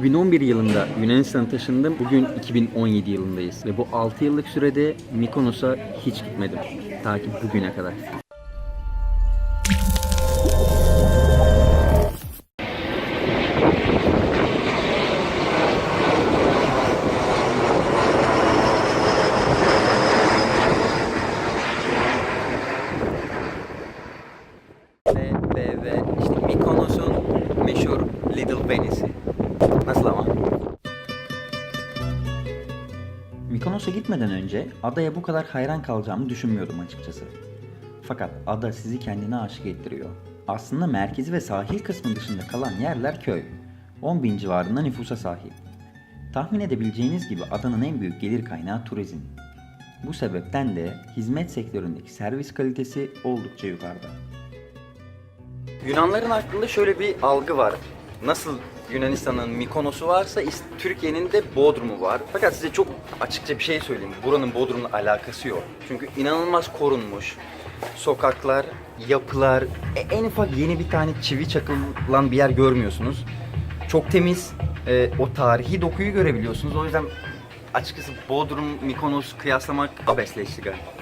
2011 yılında Yunanistan'a taşındım. Bugün 2017 yılındayız. Ve bu 6 yıllık sürede Mykonos'a hiç gitmedim. Ta ki bugüne kadar. Mykonos'a gitmeden önce adaya bu kadar hayran kalacağımı düşünmüyordum açıkçası. Fakat ada sizi kendine aşık ettiriyor. Aslında merkezi ve sahil kısmı dışında kalan yerler köy. 10 bin civarında nüfusa sahip. Tahmin edebileceğiniz gibi adanın en büyük gelir kaynağı turizm. Bu sebepten de hizmet sektöründeki servis kalitesi oldukça yukarıda. Yunanların hakkında şöyle bir algı var. Nasıl Yunanistan'ın Mikonos'u varsa Türkiye'nin de Bodrum'u var. Fakat size çok açıkça bir şey söyleyeyim. Buranın Bodrum'la alakası yok. Çünkü inanılmaz korunmuş. Sokaklar, yapılar, e, en ufak yeni bir tane çivi çakılan bir yer görmüyorsunuz. Çok temiz, e, o tarihi dokuyu görebiliyorsunuz. O yüzden açıkçası Bodrum, Mikonos kıyaslamak abesleşti galiba.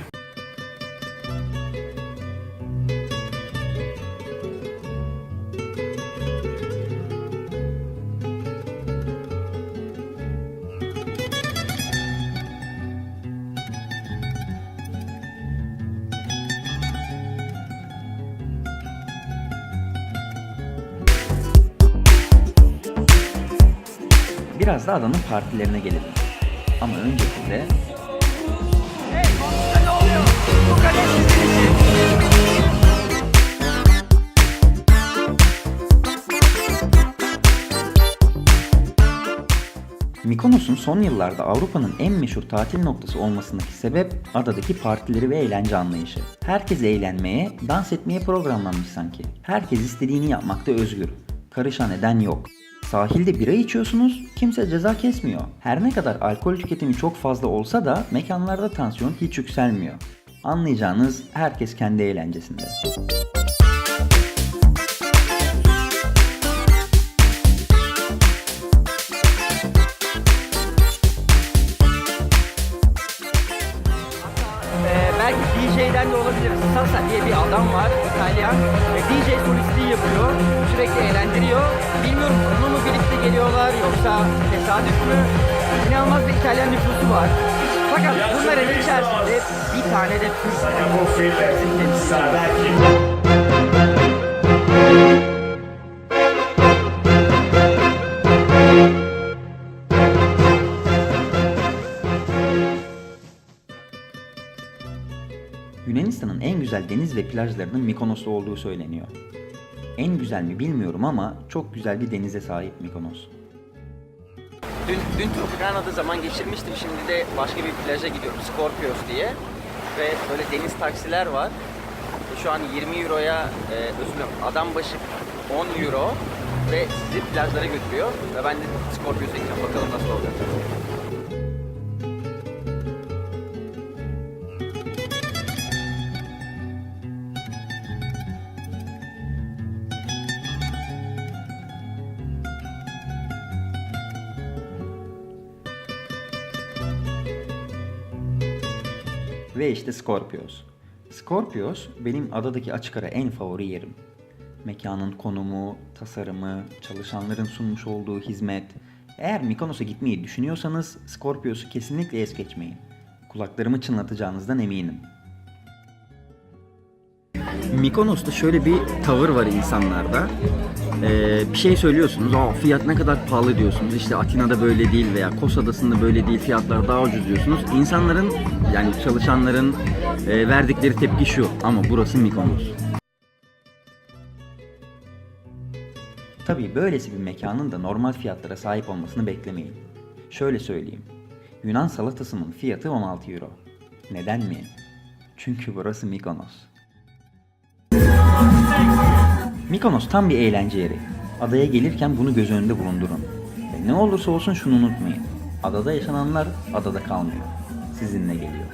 Biraz da adanın partilerine gelelim. Ama öncesinde Mikonos'un son yıllarda Avrupa'nın en meşhur tatil noktası olmasındaki sebep adadaki partileri ve eğlence anlayışı. Herkes eğlenmeye, dans etmeye programlanmış sanki. Herkes istediğini yapmakta özgür. Karışan eden yok. Sahilde bira içiyorsunuz, kimse ceza kesmiyor. Her ne kadar alkol tüketimi çok fazla olsa da mekanlarda tansiyon hiç yükselmiyor. Anlayacağınız herkes kendi eğlencesinde. Adam var, İtalyan. Ve DJ solistliği yapıyor. Sürekli eğlendiriyor. Bilmiyorum onunla mı birlikte geliyorlar yoksa tesadüf mü? İnanılmaz bir İtalyan nüfusu var. Fakat bunların içerisinde bir tane de Türk var. Yunanistan'ın en güzel deniz ve plajlarının Mikonos'ta olduğu söyleniyor. En güzel mi bilmiyorum ama çok güzel bir denize sahip Mikonos. Dün, dün Tropicana'da zaman geçirmiştim. Şimdi de başka bir plaja gidiyorum. Scorpios diye. Ve böyle deniz taksiler var. Ve Şu an 20 euroya, e, özür dilerim, adam başı 10 euro ve sizi plajlara götürüyor. Ve ben de Scorpios'a gideceğim. Bakalım nasıl olacak. Ve işte Scorpios. Scorpios benim adadaki açık ara en favori yerim. Mekanın konumu, tasarımı, çalışanların sunmuş olduğu hizmet. Eğer Mykonos'a gitmeyi düşünüyorsanız Scorpios'u kesinlikle es geçmeyin. Kulaklarımı çınlatacağınızdan eminim. Mikonos'ta şöyle bir tavır var insanlarda. Ee, bir şey söylüyorsunuz, Aa, fiyat ne kadar pahalı diyorsunuz. İşte Atina'da böyle değil veya Kos Adası'nda böyle değil, fiyatlar daha ucuz diyorsunuz. İnsanların yani çalışanların e, verdikleri tepki şu ama burası Mikonos. Tabii böylesi bir mekanın da normal fiyatlara sahip olmasını beklemeyin. Şöyle söyleyeyim. Yunan salatasının fiyatı 16 euro. Neden mi? Çünkü burası Mikonos. Mikonos tam bir eğlence yeri. Adaya gelirken bunu göz önünde bulundurun. Ve ne olursa olsun şunu unutmayın. Adada yaşananlar adada kalmıyor. Sizinle geliyor.